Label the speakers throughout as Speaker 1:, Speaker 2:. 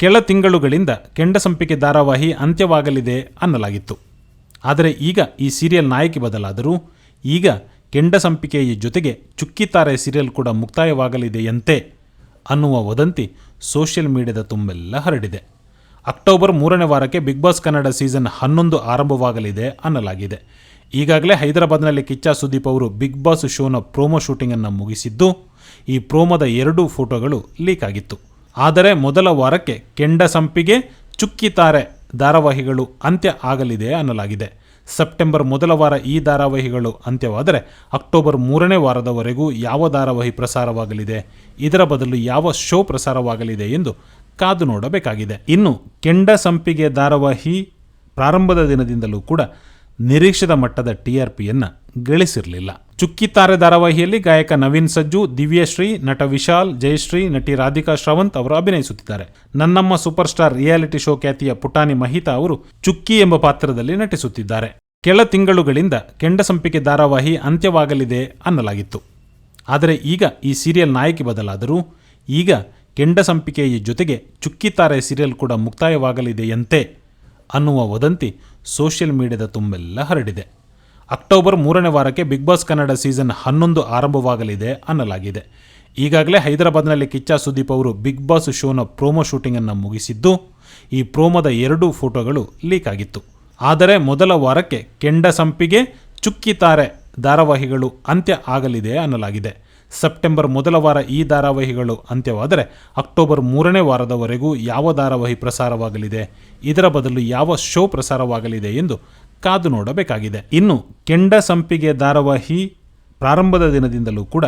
Speaker 1: ಕೆಳ ತಿಂಗಳುಗಳಿಂದ ಕೆಂಡಸಂಪಿಕೆ ಧಾರಾವಾಹಿ ಅಂತ್ಯವಾಗಲಿದೆ ಅನ್ನಲಾಗಿತ್ತು. ಆದರೆ ಈಗ ಈ ಸೀರಿಯಲ್ ನಾಯಕಿ ಬದಲಾದರೂ ಈಗ ಕೆಂಡಸಂಪಿಕೆಯ ಜೊತೆಗೆ ಚುಕ್ಕಿತಾರೆ ಸೀರಿಯಲ್ ಕೂಡ ಮುಕ್ತಾಯವಾಗಲಿದೆಯಂತೆ ಅನ್ನುವ ವದಂತಿ ಸೋಷಿಯಲ್ ಮೀಡಿಯಾದ ತುಂಬೆಲ್ಲ ಹರಡಿದೆ. ಅಕ್ಟೋಬರ್ ಮೂರನೇ ವಾರಕ್ಕೆ ಬಿಗ್ ಬಾಸ್ ಕನ್ನಡ ಸೀಸನ್ ಹನ್ನೊಂದು ಆರಂಭವಾಗಲಿದೆ ಅನ್ನಲಾಗಿದೆ. ಈಗಾಗಲೇ ಹೈದರಾಬಾದ್ನಲ್ಲಿ ಕಿಚ್ಚ ಸುದೀಪ್ ಅವರು ಬಿಗ್ ಬಾಸ್ ಶೋನ ಪ್ರೋಮೋ ಶೂಟಿಂಗನ್ನು ಮುಗಿಸಿದ್ದು, ಈ ಪ್ರೋಮೋದ ಎರಡೂ ಫೋಟೋಗಳು ಲೀಕ್ ಆಗಿತ್ತು. ಆದರೆ ಮೊದಲ ವಾರಕ್ಕೆ ಕೆಂಡ ಸಂಪಿಗೆ ಚುಕ್ಕಿತಾರೆ ಧಾರಾವಾಹಿಗಳು ಅಂತ್ಯ ಆಗಲಿದೆ ಅನ್ನಲಾಗಿದೆ. ಸೆಪ್ಟೆಂಬರ್ ಮೊದಲ ವಾರ ಈ ಧಾರಾವಾಹಿಗಳು ಅಂತ್ಯವಾದರೆ ಅಕ್ಟೋಬರ್ ಮೂರನೇ ವಾರದವರೆಗೂ ಯಾವ ಧಾರಾವಾಹಿ ಪ್ರಸಾರವಾಗಲಿದೆ? ಇದರ ಬದಲು ಯಾವ ಶೋ ಪ್ರಸಾರವಾಗಲಿದೆ ಎಂದು ಕಾದು ನೋಡಬೇಕಾಗಿದೆ. ಇನ್ನು ಕೆಂಡ ಸಂಪಿಗೆ ಧಾರಾವಾಹಿ ಪ್ರಾರಂಭದ ದಿನದಿಂದಲೂ ಕೂಡ ನಿರೀಕ್ಷಿತ ಮಟ್ಟದ ಟಿ ಆರ್ ಪಿಯನ್ನು ಗಳಿಸಿರಲಿಲ್ಲ. ಚುಕ್ಕಿತಾರೆ ಧಾರಾವಾಹಿಯಲ್ಲಿ ಗಾಯಕ ನವೀನ್ ಸಜ್ಜು, ದಿವ್ಯಶ್ರೀ, ನಟ ವಿಶಾಲ್, ಜಯಶ್ರೀ, ನಟಿ ರಾಧಿಕಾ ಶ್ರವಂತ್ ಅವರು ಅಭಿನಯಿಸುತ್ತಿದ್ದಾರೆ. ನನ್ನಮ್ಮ ಸೂಪರ್ ಸ್ಟಾರ್ ರಿಯಾಲಿಟಿ ಶೋ ಖ್ಯಾತಿಯ ಪುಟಾಣಿ ಮಹಿತಾ ಅವರು ಚುಕ್ಕಿ ಎಂಬ ಪಾತ್ರದಲ್ಲಿ ನಟಿಸುತ್ತಿದ್ದಾರೆ. ಕೆಳ ತಿಂಗಳುಗಳಿಂದ ಕೆಂಡಸಂಪಿಕೆ ಧಾರಾವಾಹಿ ಅಂತ್ಯವಾಗಲಿದೆ ಅನ್ನಲಾಗಿತ್ತು. ಆದರೆ ಈಗ ಈ ಸೀರಿಯಲ್ ನಾಯಕಿ ಬದಲಾದರೂ, ಈಗ ಕೆಂಡಸಂಪಿಕೆಯ ಜೊತೆಗೆ ಚುಕ್ಕಿತಾರೆ ಸೀರಿಯಲ್ ಕೂಡ ಮುಕ್ತಾಯವಾಗಲಿದೆಯಂತೆ ಅನ್ನುವ ವದಂತಿ ಸೋಷಿಯಲ್ ಮೀಡಿಯಾದ ತುಂಬೆಲ್ಲ ಹರಡಿದೆ. ಅಕ್ಟೋಬರ್ ಮೂರನೇ ವಾರಕ್ಕೆ ಬಿಗ್ ಬಾಸ್ ಕನ್ನಡ ಸೀಸನ್ ಹನ್ನೊಂದು ಆರಂಭವಾಗಲಿದೆ ಅನ್ನಲಾಗಿದೆ. ಈಗಾಗಲೇ ಹೈದರಾಬಾದ್ನಲ್ಲಿ ಕಿಚ್ಚ ಸುದೀಪ್ ಅವರು ಬಿಗ್ ಬಾಸ್ ಶೋನ ಪ್ರೋಮೋ ಶೂಟಿಂಗನ್ನು ಮುಗಿಸಿದ್ದು, ಈ ಪ್ರೋಮೋದ ಎರಡೂ ಫೋಟೋಗಳು ಲೀಕ್ ಆಗಿತ್ತು. ಆದರೆ ಮೊದಲ ವಾರಕ್ಕೆ ಕೆಂಡ ಸಂಪಿಗೆ ಚುಕ್ಕಿತಾರೆ ಧಾರಾವಾಹಿಗಳು ಅಂತ್ಯ ಆಗಲಿದೆ ಅನ್ನಲಾಗಿದೆ. ಸೆಪ್ಟೆಂಬರ್ ಮೊದಲ ವಾರ ಈ ಧಾರಾವಾಹಿಗಳು ಅಂತ್ಯವಾದರೆ ಅಕ್ಟೋಬರ್ ಮೂರನೇ ವಾರದವರೆಗೂ ಯಾವ ಧಾರಾವಾಹಿ ಪ್ರಸಾರವಾಗಲಿದೆ, ಇದರ ಬದಲು ಯಾವ ಶೋ ಪ್ರಸಾರವಾಗಲಿದೆ ಎಂದು ಕಾದು ನೋಡಬೇಕಾಗಿದೆ. ಇನ್ನು ಕೆಂಡ ಸಂಪಿಗೆ ಧಾರಾವಾಹಿ ಪ್ರಾರಂಭದ ದಿನದಿಂದಲೂ ಕೂಡ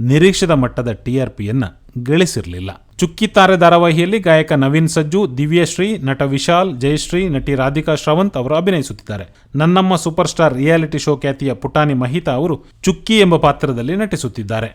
Speaker 1: ನಿರೀಕ್ಷಿತ ಮಟ್ಟದ ಟಿ ಆರ್ ಪಿಯನ್ನು ಗಳಿಸಿರಲಿಲ್ಲ. ಚುಕ್ಕಿತಾರೆ ಧಾರಾವಾಹಿಯಲ್ಲಿ ಗಾಯಕ ನವೀನ್ ಸಜ್ಜು ದಿವ್ಯಶ್ರೀ ನಟ ವಿಶಾಲ್, ಜಯಶ್ರೀ, ನಟಿ ರಾಧಿಕಾ ಶ್ರವಂತ್ ಅವರು ಅಭಿನಯಿಸುತ್ತಿದ್ದಾರೆ. ನನ್ನಮ್ಮ ಸೂಪರ್ ಸ್ಟಾರ್ ರಿಯಾಲಿಟಿ ಶೋ ಖ್ಯಾತಿಯ ಪುಟಾಣಿ ಮಹಿತಾ ಅವರು ಚುಕ್ಕಿ ಎಂಬ ಪಾತ್ರದಲ್ಲಿ ನಟಿಸುತ್ತಿದ್ದಾರೆ.